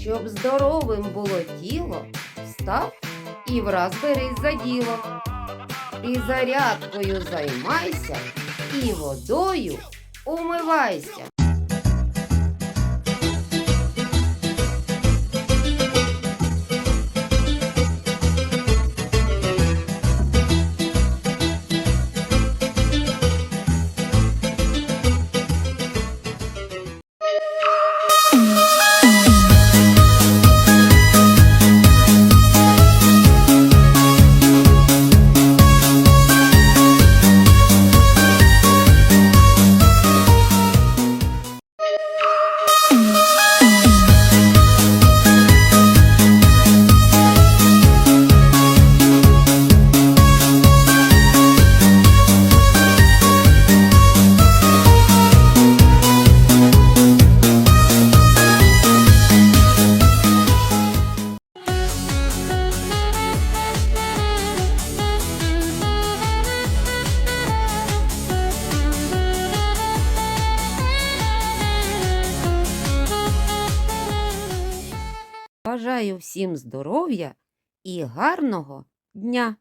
Щоб здоровим було тіло, встав і враз берись за діло. І зарядкою займайся і водою умивайся. Бажаю всім здоров'я і гарного дня!